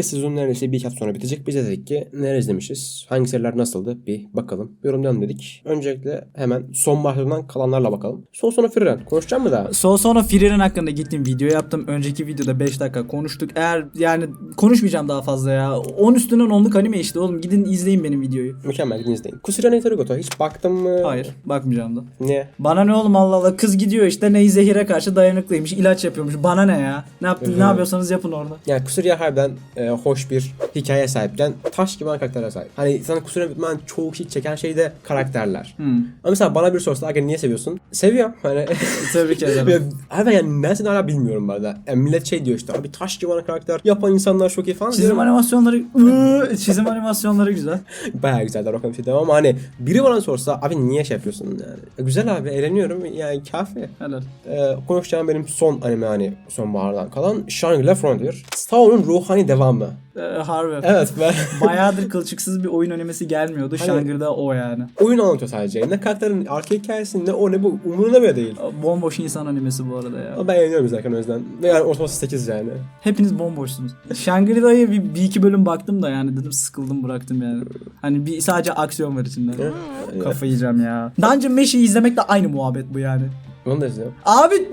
Kız sezonu neredeyse bir iki hafta sonra bitecek. Biz de dedik ki neler izlemişiz? Hangi seriler nasıldı? Bir bakalım. Yorumlayalım dedik. Öncelikle hemen son başlarından kalanlarla bakalım. Son sona Friren. Konuşacak mı daha? Son sonra Frieren hakkında gittim video yaptım. Önceki videoda 5 dakika konuştuk. Eğer yani konuşmayacağım daha fazla ya. 10 üstünden 10'luk anime işte oğlum. Gidin izleyin benim videoyu. Mükemmel gidin izleyin. Kusura Netarigoto hiç baktın mı? Hayır bakmayacağım da. Niye? Bana ne oğlum Allah Allah kız gidiyor işte ney zehire karşı dayanıklıymış ilaç yapıyormuş bana ne ya ne yaptın ne yapıyorsanız yapın orada. Yani Kusuriya harbiden e, hoş bir hikaye sahipken taş gibi karakterlere sahip. Hani sana Kusuriya bitmen çoğu kişi çeken şey de karakterler. Hmm. Ama mesela bana bir sorsa Aga niye seviyorsun? Seviyorum. Hani Tebrik ederim. Abi yani nedense hala bilmiyorum bu arada. Yani millet şey diyor işte abi taş gibi ana karakter yapan insanlar çok iyi falan. Çizim Diyorum, animasyonları ıı, çizim animasyonları güzel. Bayağı güzeller o kadar bir şey demem ama hani biri bana sorsa abi niye şey yapıyorsun yani. E, güzel abi eğleniyorum yani kafi. Helal. Ee, konuşacağım benim son anime hani sonbahardan kalan Shangri-La Frontier. Sao'nun ruhani devamı. Ee, harbi. Evet ve Bayağıdır kılçıksız bir oyun animesi gelmiyordu. Hani- Shangri-La o yani. oyun anlatıyor sadece. Ne karakterin arka hikayesi ne o ne bu umurunda bile değil. Bomboş insan animesi bu arada ya. Ama ben eğleniyorum izlerken o yüzden. Ve yani ortalaması 8 yani. Hepiniz bomboşsunuz. Shangri-La'ya bir, bir iki bölüm baktım da yani dedim sıkıldım bıraktım yani. Hani bir sadece aksiyon var içinde. Kafayı yiyeceğim ya. Dungeon Mesh'i izlemekle aynı muhabbet bu yani. Onu da izliyorum. Abi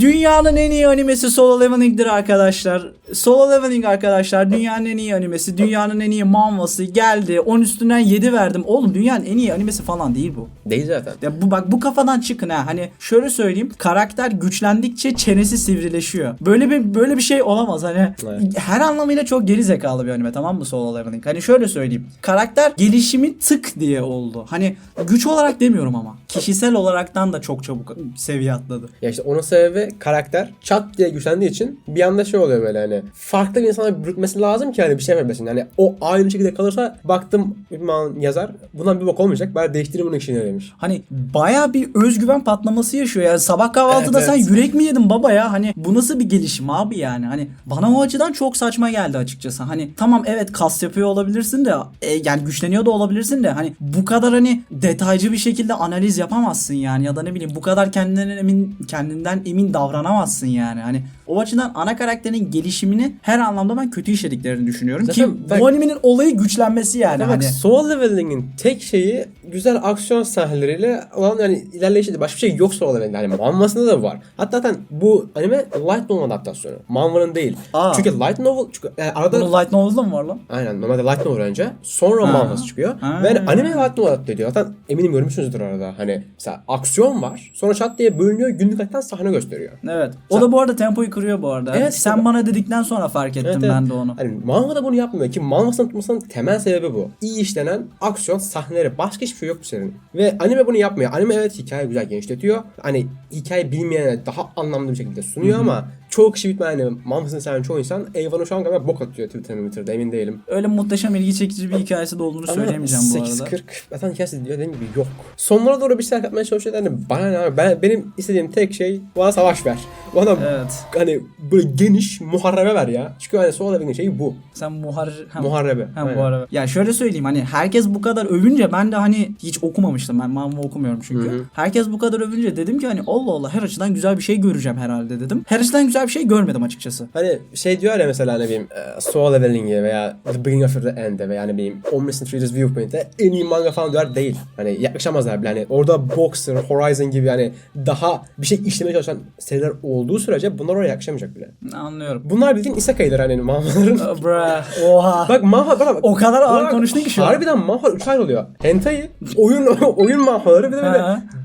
Dünyanın en iyi animesi Solo Leveling'dir arkadaşlar. Solo Leveling arkadaşlar dünyanın en iyi animesi, dünyanın en iyi manvası geldi. 10 üstünden 7 verdim. Oğlum dünyanın en iyi animesi falan değil bu. Değil zaten. Ya bu bak bu kafadan çıkın ha. Hani şöyle söyleyeyim. Karakter güçlendikçe çenesi sivrileşiyor. Böyle bir böyle bir şey olamaz. Hani Evet. her anlamıyla çok geri zekalı bir anime tamam mı Solo Leveling? Hani şöyle söyleyeyim. Karakter gelişimi tık diye oldu. Hani güç olarak demiyorum ama. Kişisel olaraktan da çok çabuk seviye atladı. Ya işte onun sebebi karakter çat diye güçlendiği için bir anda şey oluyor böyle hani farklı bir insana bürütmesi lazım ki hani bir şey yapabilsin. Yani o aynı şekilde kalırsa baktım bir man yazar bundan bir bok olmayacak bari değiştireyim bunun işini demiş. Hani baya bir özgüven patlaması yaşıyor. Yani sabah kahvaltıda Evet, sen evet. yürek mi yedin baba ya? Hani bu nasıl bir gelişim abi yani? Hani bana o açıdan çok saçma geldi açıkçası. Hani tamam evet kas yapıyor olabilirsin de e, yani güçleniyor da olabilirsin de hani bu kadar hani detaycı bir şekilde analiz yapamazsın yani ya da ne bileyim bu kadar kendinden emin kendinden emin davranamazsın yani. Hani o açıdan ana karakterin gelişimini her anlamda ben kötü işlediklerini düşünüyorum Zaten ki bak- bu animenin olayı güçlenmesi yani Bak hani. Soul Leveling'in tek şeyi güzel aksiyon sahneleriyle olan yani ilerleyişi başka bir şey yok Soul Leveling'de. Yani manvasında da var. Hatta zaten bu anime Light Novel adaptasyonu. Manvanın değil. Aa. Çünkü Light Novel çünkü yani arada Bunun light novel'da mı var lan? Aynen normalde Light Novel önce sonra manvası çıkıyor. Ha. Ve hani anime Light Novel adapte ediyor. Zaten eminim görmüşsünüzdür arada. Hani mesela aksiyon var. Sonra çat diye bölünüyor. Günlük hayattan sahne gösteriyor. Evet. O da bu arada tempoyu kırıyor bu arada. Evet, Sen bana dedikten sonra fark ettim Evet, evet. ben de onu. Hani manvada bunu yapmıyor ki manvasını tutmasının temel sebebi bu. İyi işlenen aksiyon sahneleri. Başka hiçbir şey yok bu serinin. Ve anime bunu yapmıyor. Anime evet hikaye güzel genişletiyor. Hani hikaye bilmeyene daha anlamlı bir şekilde sunuyor ama çoğu kişi bitmeyen hani manvasını seven çoğu insan Eyvan'ı şu an galiba bok atıyor Twitter'da Twitter'da emin değilim. Öyle muhteşem ilgi çekici bir hikayesi de olduğunu söyleyemeyeceğim bu arada. 8.40 zaten hikayesi dediğim gibi yok. Sonlara doğru bir şeyler katmaya çalışıyorlar. Hani bana ne abi? Ben, benim istediğim tek şey bana savaş ver. Bana Evet. hani böyle geniş muharebe ver ya. Çünkü hani Soul Leveling'in şeyi bu. Sen muhar... Ha, Muharebe. Ha, Aynen. arada. Ya şöyle söyleyeyim hani herkes bu kadar övünce ben de hani hiç okumamıştım ben manva okumuyorum çünkü. Hı hı. Herkes bu kadar övünce dedim ki hani Allah Allah her açıdan güzel bir şey göreceğim herhalde dedim. Her açıdan güzel bir şey görmedim açıkçası. Hani şey diyor ya mesela ne bileyim e, Soul Leveling'e veya The Beginning of the End'e veya ne bileyim Omniscient Reader's Viewpoint'e en iyi manga falan diyorlar değil. Hani yaklaşamazlar bile. Hani orada Boxer, Horizon gibi yani daha bir şey işlemeye çalışan seriler olduğu sürece bunlar oraya yaklaşamayacak bile. Anlıyorum. Bunlar bildiğin isekai'dir hani mangaların. Bra, oha. Bak manhwa bak, bak. O kadar ağır konuştun ki şu an. Harbiden manhwa 3 ayrılıyor. Hentai, oyun oyun manhwaları bir de böyle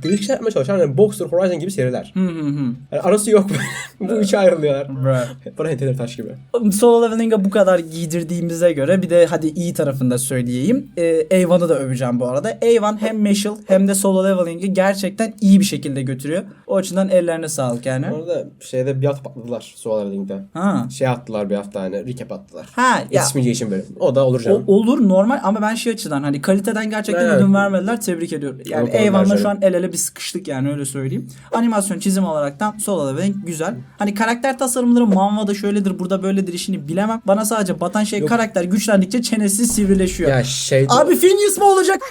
Şeyler yapmaya çalışan hani Boxer, Horizon gibi seriler. Hı hı hı. Yani arası yok. Bu üçe ayrılıyorlar. Bana hentailer taş gibi. Solo Leveling'e bu kadar giydirdiğimize göre bir de hadi iyi tarafında söyleyeyim. Ee, Avon'u da öveceğim bu arada. Avon hem Meshul hem de Solo Leveling'i gerçekten iyi bir şekilde götürüyor. O açıdan ellerine sağlık yani. Orada şeyde bir hafta patladılar Soul Leveling'de. Ha. Şey attılar bir hafta hani recap attılar. Ha Yetişmeyeceği için böyle. O da olur canım. o- olur normal ama ben şey açıdan hani kaliteden gerçekten Evet. ödün vermediler. Tebrik ediyorum. Yani Yok, onlar Avon'la canım. şu an el ele bir sıkıştık yani öyle söyleyeyim. Animasyon çizim olaraktan Solo Leveling güzel. Hani karakter tasarımları manvada şöyledir burada böyledir işini bilemem. Bana sadece batan şey Yok. karakter güçlendikçe çenesi sivrileşiyor. ya şey Abi Phineas mı olacak?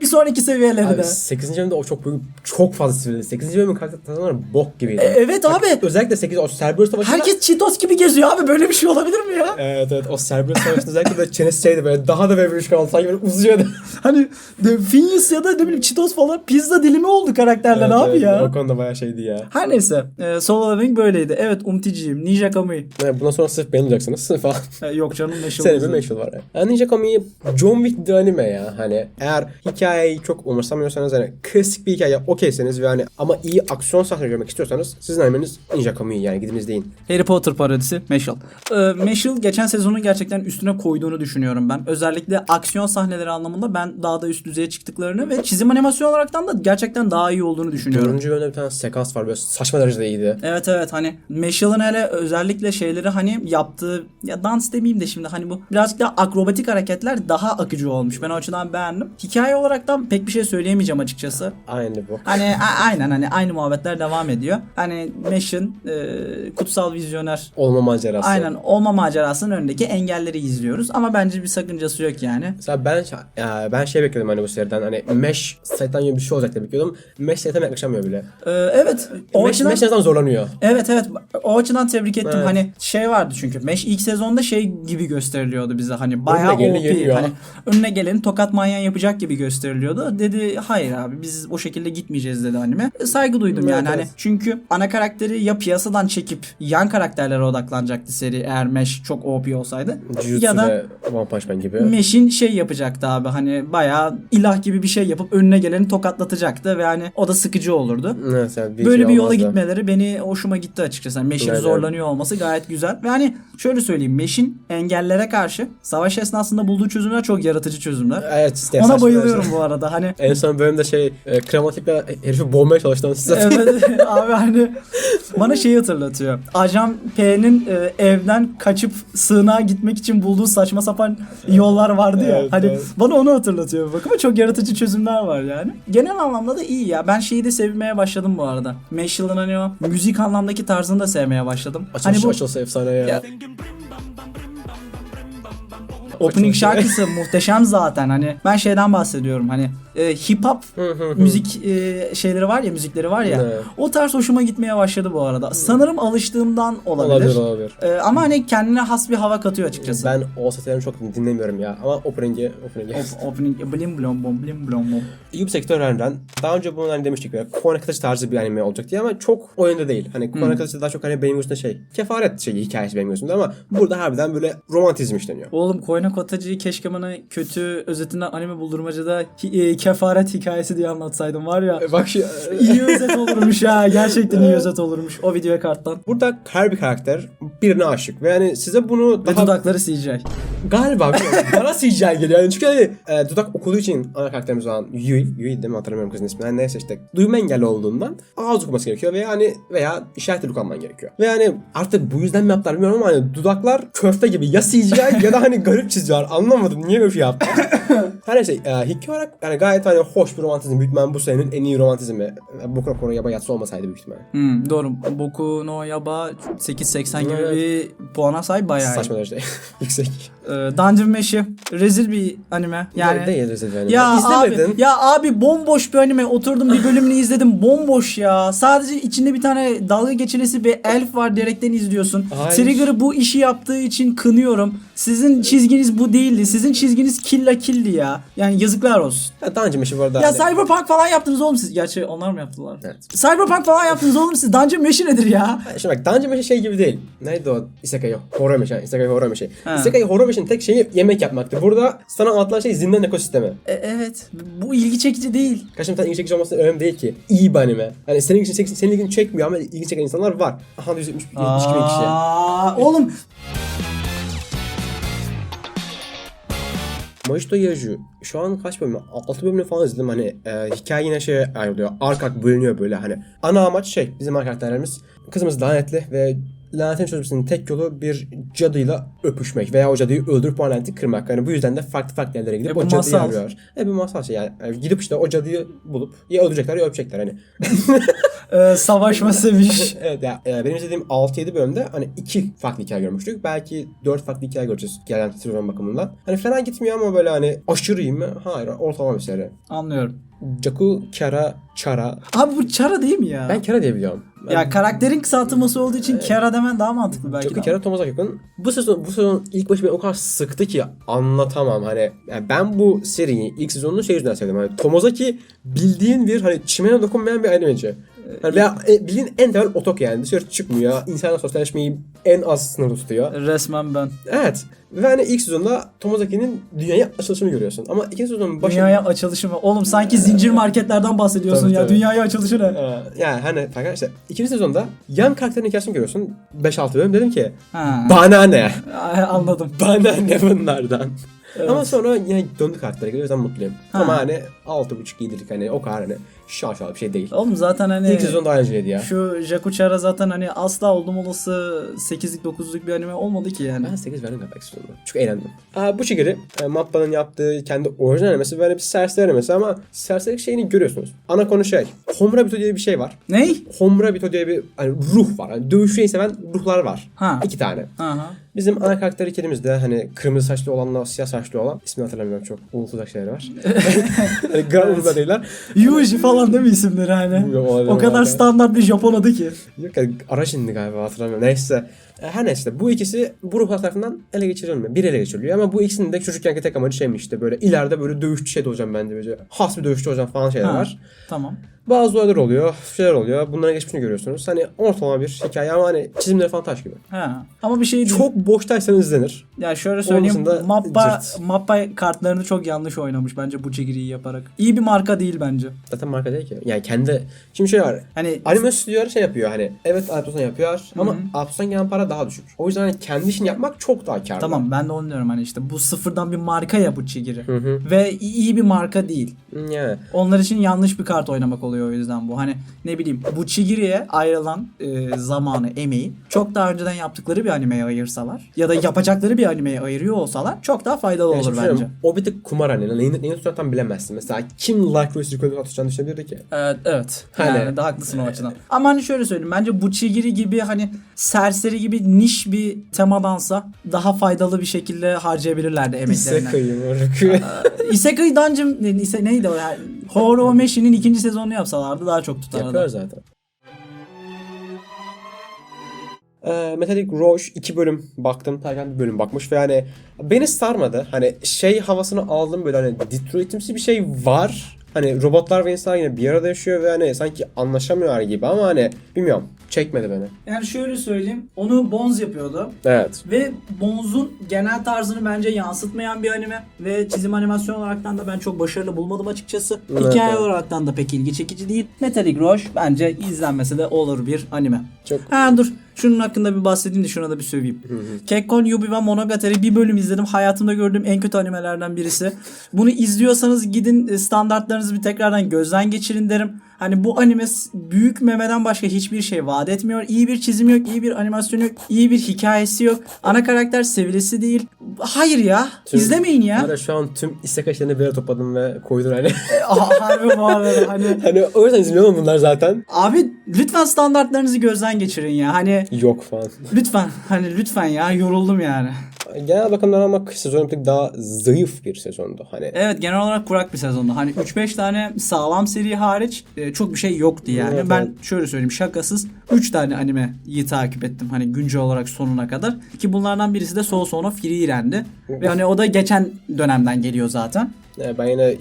Bir sonraki seviyeleri Abi de. 8. bölümde o çok büyük, çok fazla sinirli. 8. bölümün karakter tasarımları bok gibiydi. E, evet Bak, abi. Özellikle 8 o Cerberus savaşında. Herkes Cheetos gibi geziyor abi. Böyle bir şey olabilir mi ya? Evet evet o Cerberus savaşında özellikle böyle çenesi şeydi böyle daha da böyle bir kaldı sanki böyle uzuyordu. Hani de, Phineas ya da ne bileyim Cheetos falan pizza dilimi oldu karakterler Evet, abi evet, ya. O konuda bayağı şeydi ya. Her neyse. E, Solo Leveling böyleydi. Evet Umtici'yim. Ninja Kamui. Yani bundan sonra sırf beğeneceksiniz falan. E, yok canım Meşhur. Senin bir meşhur var. Yani. yani Ninja Kami'yi John Wick the anime ya. Hani eğer hikayeyi çok umursamıyorsanız hani klasik bir hikaye okeyseniz ve hani ama iyi aksiyon sahneleri görmek istiyorsanız sizin animeniz Ninja Kami yani gidin izleyin. Harry Potter parodisi Meşal. Ee, Meşal geçen sezonun gerçekten üstüne koyduğunu düşünüyorum ben. Özellikle aksiyon sahneleri anlamında ben daha da üst düzeye çıktıklarını ve çizim animasyon olaraktan da gerçekten daha iyi olduğunu düşünüyorum. Dördüncü bölümde bir tane sekans var böyle saçma derecede iyiydi. Evet evet hani Meşal'ın hele özellikle şeyleri hani yaptığı ya dans demeyeyim de şimdi hani bu birazcık daha akrobatik hareketler daha akıcı olmuş. Ben o açıdan beğendim. Hikaye olaraktan pek bir şey söyleyemeyeceğim açıkçası. Aynı bu. Hani aynen hani aynı muhabbetler devam ediyor. Hani Meş'in e, kutsal vizyoner Olma macerası. Aynen olma macerasının önündeki engelleri izliyoruz ama bence bir sakıncası yok yani. Mesela ben ya ben şey bekliyordum hani bu seriden hani Mesh Satan gibi bir şey olacak diye bekliyordum. Satan'a yaklaşamıyor bile. Ee, evet o Mesh, açıdan Satan zorlanıyor. evet evet o açıdan tebrik ettim. Evet. Hani şey vardı çünkü Mesh ilk sezonda şey gibi gösteriliyordu bize hani bayağı Önüne OP yeniyor. hani önüne geleni tokat manyağı yapacak gibi gösteriliyordu. Dedi hayır abi biz o şekilde gitmeyeceğiz dedi anime. E, Saygı duydum Evet, yani hani evet. çünkü ana karakteri ya piyasadan çekip yan karakterlere odaklanacaktı seri eğer Mesh çok OP olsaydı. Jujutsu ya da One Punch Man gibi. Meş'in şey yapacaktı abi hani bayağı ilah gibi bir şey yapıp önüne geleni tokatlatacaktı ve hani o da sıkıcı olurdu. Evet, yani Böyle şey bir yola olmazdı. gitmeleri beni hoşuma gitti açıkçası. Yani Meş'in Evet. zorlanıyor olması gayet güzel. Ve hani şöyle söyleyeyim Meş'in engellere karşı savaş esnasında bulduğu çözümler çok yaratıcı çözümler. Evet. işte Ona bayılıyorum bu arada. Hani En son bölümde şey e, krematikle herifi boğmaya çalıştı. Size evet abi hani bana şeyi hatırlatıyor. Ajan P'nin e, evden kaçıp sığınağa gitmek için bulduğu saçma sapan yollar vardı ya. Evet, hani evet. bana onu hatırlatıyor bir bakıma çok yaratıcı çözümler var yani. Genel anlamda da iyi ya. Ben şeyi de sevmeye başladım bu arada. Mashall'ın hani o müzik anlamdaki tarzını da sevmeye başladım. Açılış, hani bu açılsa efsane ya. Ya- opening şarkısı muhteşem zaten. Hani ben şeyden bahsediyorum. Hani e, hip hop müzik e, şeyleri var ya, müzikleri var ya. Evet. O tarz hoşuma gitmeye başladı bu arada. Sanırım alıştığımdan olabilir. Olabilir olabilir. E, ama hani kendine has bir hava katıyor açıkçası. Ben o seslerini çok dinlemiyorum ya. Ama opening'i opening'i. Op- opening blim blom bom blim blom bom. Ubisoft öğrenden daha önce bunu hani demiştik ya Kılıç tarzı bir anime olacak diye ama çok oyunda değil. Hani Kone Kılıç daha çok hani benim gözümde şey kefaret şeyi hikayesi benim gözümde ama burada harbiden böyle romantizm işleniyor. Oğlum Kotacı'yı keşke bana kötü özetinden anime buldurmacada e, kefaret hikayesi diye anlatsaydım var ya. Bak şu iyi özet olurmuş ha. Gerçekten iyi özet olurmuş. O videoya karttan. burada her bir karakter birine aşık ve yani size bunu Ve daha dudakları CGI. galiba bana CGI geliyor. Yani çünkü hani e, dudak okulu için ana karakterimiz olan Yui, Yui değil mi hatırlamıyorum kızın ismini. Yani neyse işte duyma engelli olduğundan ağız okuması gerekiyor ve yani veya işaret dili kullanman gerekiyor. Ve yani artık bu yüzden mi yaptılar bilmiyorum ama hani dudaklar köfte gibi ya CGI ya da hani garip çiziyorlar. Anlamadım niye böyle yaptılar. Her neyse e, hikaye olarak yani gayet hani hoş bir romantizm. İhtimalle bu senenin en iyi romantizmi. Boku no Yaba Yatsı olmasaydı büyük ihtimalle. Hmm, doğru. Boku no Yaba 8.80 gibi Evet. bir puana sahip bayağı. Saçma derecede yüksek. Ee, Dungeon Mesh'i rezil bir anime. Yani değil rezil bir anime. ya İzlemedin. abi ya abi bomboş bir anime. Oturdum bir bölümünü izledim. Bomboş ya. Sadece içinde bir tane dalga geçilesi bir elf var diyerekten izliyorsun. Hayır. Trigger'ı bu işi yaptığı için kınıyorum. Sizin çizginiz bu değildi. Sizin çizginiz killa killi ya. Yani yazıklar olsun. Ya önce meşhur bu arada. Ya hani- Cyberpunk falan yaptınız oğlum siz. Gerçi onlar mı yaptılar? Evet. Cyberpunk falan yaptınız oğlum siz. Dungeon Meshi nedir ya? Şimdi bak önce meşe şey gibi değil. Neydi o? Isekai horror meşe. yani Isekai horror meşe. Ha. Isekai horror meşenin tek şeyi yemek yapmaktı. Burada sana anlatılan şey zindan ekosistemi. E, evet. Bu ilgi çekici değil. Kaçın tane ilgi çekici olması önemli değil ki. İyi bir anime. Hani senin için senin ilgini çekmiyor ama ilgi çeken insanlar var. Aha 170 172 bin kişi. Aa, oğlum Mojito Yaju şu an kaç bölüm? 6 bölümünü falan izledim hani e, hikaye yine şey ayrılıyor. Ark bölünüyor böyle hani. Ana amaç şey bizim karakterlerimiz kızımız lanetli ve lanetin çözmesinin tek yolu bir cadıyla öpüşmek veya o cadıyı öldürüp o laneti kırmak. Yani bu yüzden de farklı farklı yerlere gidip E, o cadıyı masal. arıyorlar. E bir masal şey yani. Yani Gidip işte o cadıyı bulup ya öldürecekler ya öpecekler hani. Ee, savaşma seviş. evet ya e, benim izlediğim 6-7 bölümde hani iki farklı hikaye görmüştük. Belki 4 farklı hikaye göreceğiz gelen sezon bakımından. Hani fena gitmiyor ama böyle hani aşırı iyi mi? Hayır ortalama bir seri. Anlıyorum. Jaku, Kara, Chara. Abi bu Chara değil mi ya? Ben Kara diye biliyorum. Ben Ya karakterin kısaltılması olduğu için Kara demen daha mantıklı belki. Jaku. Kara, Thomas yakın. Bu sezon bu sezon ilk başı beni o kadar sıktı ki anlatamam. Hani yani ben bu seriyi ilk sezonunu şey yüzünden sevdim. Hani Tomozaki bildiğin bir hani çimene dokunmayan bir animeci. Hani veya e, bildiğin en temel otok yani. Dışarı çıkmıyor. İnsanla sosyalleşmeyi en az sınırda tutuyor. Resmen ben. Evet. Ve hani ilk sezonda Tomozaki'nin dünyaya açılışını görüyorsun. Ama ikinci sezonun başında... Dünyaya açılışı mı? Oğlum sanki zincir marketlerden bahsediyorsun Tabii, ya. tabii. Dünyaya açılışı ne? Ee, yani hani fakat işte ikinci sezonda yan karakterin hikayesini görüyorsun. 5-6 bölüm dedim ki Ha. bana ne? Anladım. Bana ne bunlardan? Evet. Ama sonra yine döndü karaktere geliyor. O yüzden mutluyum. Ha. Ama hani 6.5 iyilik hani o kadar hani şaşalı bir şey değil. Oğlum zaten hani İlk sezon daha eğlenceliydi ya. şu Jaku Chara zaten hani asla oldum olası 8'lik 9'luk bir anime olmadı ki yani. Ben 8 verdim galiba sezonda. Çok eğlendim. Aa, bu Chigiri, e, Mappa'nın yaptığı kendi orijinal animesi böyle bir serseri animesi ama serserilik şeyini görüyorsunuz. Ana konu şey. Homura diye bir şey var. Ney? Homura diye bir hani ruh var. Hani dövüşmeyi seven ruhlar var. Ha. İki tane. Aha. Bizim ana karakter ikilimiz de hani kırmızı saçlı olanla siyah saçlı olan ismini hatırlamıyorum çok unutulacak şeyler var. hani gram umurumda değiller. Yuji falan değil mi isimleri hani? Bilmiyorum, o kadar standart bir Japon adı ki. Yok yani araç indi galiba hatırlamıyorum. Neyse. E, Her neyse bu ikisi bu ruhlar tarafından ele geçirilmiyor. Bir ele geçiriliyor ama bu ikisinin de çocukkenki tek amacı şeymiş işte böyle ileride böyle dövüşçü şey de olacağım ben de böyle has bir dövüşçü olacağım falan şeyler Ha. var. Tamam. Bazı olaylar oluyor, şeyler oluyor. Bunların geçmişini görüyorsunuz. Hani ortalama bir hikaye ama hani çizimleri falan taş gibi. Ha. Ama bir şey değil. Çok boştaysanız izlenir. Ya şöyle söyleyeyim. Mappa, cırt. Mappa kartlarını çok yanlış oynamış bence bu çigiriyi yaparak. İyi bir marka değil bence. Zaten marka değil ki. Yani kendi... Şimdi şey var. Hani Anime stüdyoları şey yapıyor hani. Evet Alpos'tan yapıyor ama Alpos'tan gelen para daha düşük. O yüzden hani kendi işini yapmak çok daha karlı. tamam ben de onu diyorum hani işte bu sıfırdan bir marka ya bu çigiri. Hı hı. Ve iyi bir marka değil. Yani. Onlar için yanlış bir kart oynamak oluyor o yüzden bu. Hani ne bileyim bu Chigiri'ye ayrılan e, zamanı, emeği çok daha önceden yaptıkları bir animeye ayırsalar ya da yapacakları bir animeye ayırıyor olsalar çok daha faydalı Yani olur bence. O bir tık kumar hani. Neyi, neyi tutacağını tam bilemezsin. Mesela kim Like Royce Records'u atacağını düşünebilirdi ki? Evet, evet. Hani- Yani de haklısın o açıdan. Ama hani şöyle söyleyeyim. Bence bu Chigiri gibi hani serseri gibi niş bir temadansa daha faydalı bir şekilde harcayabilirlerdi emeklerini. Isekai'yi moruk. Isekai Dungeon ise neydi o? Yani, Horo Meshi'nin ikinci sezonunu yapsalardı daha çok tutardı. Yapıyor zaten. Ee, Metallic Rouge iki bölüm baktım. Taycan bir bölüm bakmış ve yani beni sarmadı. Hani şey havasını aldım böyle hani Detroit'imsi bir şey var. Hani robotlar ve insanlar yine bir arada yaşıyor ve hani sanki anlaşamıyorlar gibi ama hani bilmiyorum çekmedi beni. Yani şöyle söyleyeyim. Onu Bones yapıyordu. Evet. Ve Bones'un genel tarzını bence yansıtmayan bir anime. Ve çizim animasyon olaraktan da ben çok başarılı bulmadım açıkçası. Evet, Hikaye evet. olaraktan da pek ilgi çekici değil. Metallic Rouge bence izlenmesi de olur bir anime. Çok Ha dur. Şunun hakkında bir bahsedeyim de şuna da bir söveyim. Kekkon Yubi ve Monogatari bir bölüm izledim. Hayatımda gördüğüm en kötü animelerden birisi. Bunu izliyorsanız gidin e, standartlarınızı bir tekrardan gözden geçirin derim. Hani bu anime büyük memeden başka hiçbir şey vaat etmiyor. İyi bir çizim yok, iyi bir animasyon yok, iyi bir hikayesi yok. Ana karakter sevilesi değil. Hayır ya. Tüm- izlemeyin ya. Hala şu an tüm istek bir yere topladım ve koydum hani. Harbi bu arada hani. hani o yüzden izliyorum bunlar zaten. Abi lütfen standartlarınızı gözden geçirin ya. Hani Yok falan. lütfen hani lütfen ya yoruldum yani. Genel bakımdan ama kış sezonu bir tık daha zayıf bir sezondu. Hani Evet genel olarak kurak bir sezondu. Hani 3-5 tane sağlam seri hariç e, çok bir şey yoktu yani. Evet, ben evet. şöyle söyleyeyim şakasız 3 tane animeyi takip ettim hani güncel olarak sonuna kadar. Ki bunlardan birisi de Soul Son of Friiren'di. Ve hani o da geçen dönemden geliyor zaten. E, ben yine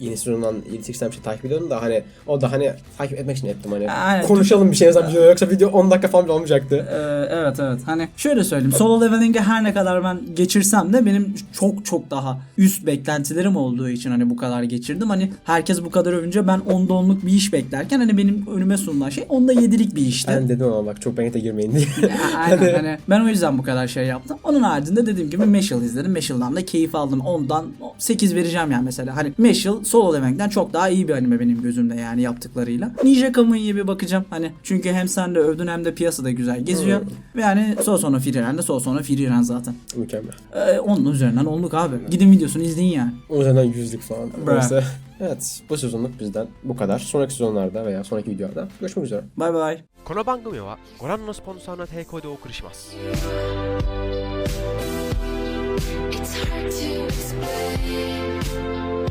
yeni sezondan 7-8'den bir şey takip ediyordum da hani o da hani takip etmek için ettim hani. Aynen. Konuşalım bir şey yazan video yoksa video 10 dakika falan olmayacaktı. Ee, evet evet. Hani şöyle söyleyeyim. Solo leveling'e her ne kadar ben geçirsem de benim çok çok daha üst beklentilerim olduğu için hani bu kadar geçirdim. Hani herkes bu kadar övünce ben onda onluk bir iş beklerken hani benim önüme sunulan şey onda yedilik bir işti. Ben dedim ama bak çok beğenite girmeyin diye. Aynen hani ben o yüzden bu kadar şey yaptım. Onun haricinde dediğim gibi Meshal izledim. Meshal'dan da keyif aldım. Ondan 8 vereceğim yani mesela. Hani Meshul Solo Leveling'den çok daha iyi bir anime benim gözümde yani yaptıklarıyla. Ninja Kamui'ye bir bakacağım. Hani çünkü hem sen de övdün hem de piyasada güzel geziyor. Ve yani Sosono Frieren de Sosono Frieren zaten. Mükemmel. Ee, onun üzerinden olduk abi. Gidin videosunu izleyin yani. O yüzden yüzlük falan. Bra. Neyse. Evet bu sezonluk bizden bu kadar. Sonraki sezonlarda veya sonraki videolarda görüşmek üzere. Bay bay. この番組はご覧のスポンサーの提供でお送りします It's hard to explain